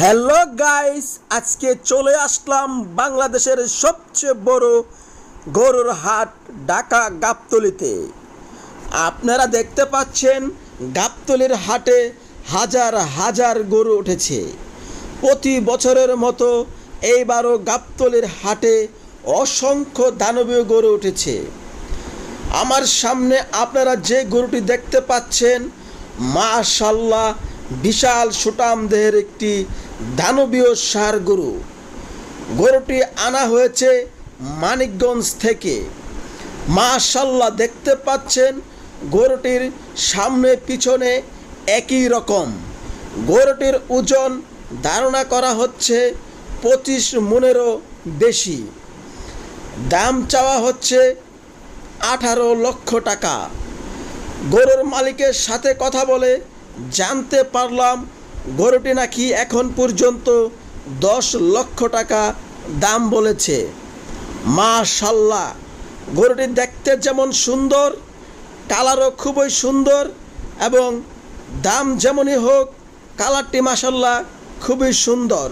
Hello guys, আজকে চলে আসলাম বাংলাদেশের সবচেয়ে বড় গরুর হাট ঢাকা গাবতলিতে। আপনারা দেখতে পাচ্ছেন, গাবতলির হাটে হাজার হাজার গরু উঠেছে। প্রতি বছরের মতো এইবারও গাবতলির হাটে অসংখ্য দানবীয় গরু উঠেছে। আমার সামনে আপনারা যে গরুটি দেখতে পাচ্ছেন, মাশাল্লাহ বিশাল সুটাম দেহের একটি দানবীয় সার গরু গরুটি আনা হয়েছে মানিকগঞ্জ থেকে। মাশাল্লাহ দেখতে পাচ্ছেন, গরুটির সামনে পিছনে একই রকম। গরুটির ওজন ধারণা করা হচ্ছে পঁচিশ মনেরও বেশি। দাম চাওয়া হচ্ছে আঠারো লক্ষ টাকা। গরুর মালিকের সাথে কথা বলে জানতে পারলাম গরুটি নাকি এখন পর্যন্ত দশ লক্ষ টাকা দাম বলেছে। মা মাশাল্লাহ, গরুটি দেখতে যেমন সুন্দর, কালারও খুবই সুন্দর এবং দাম যেমনই হোক, কালারটি মাসাল্লাহ খুবই সুন্দর।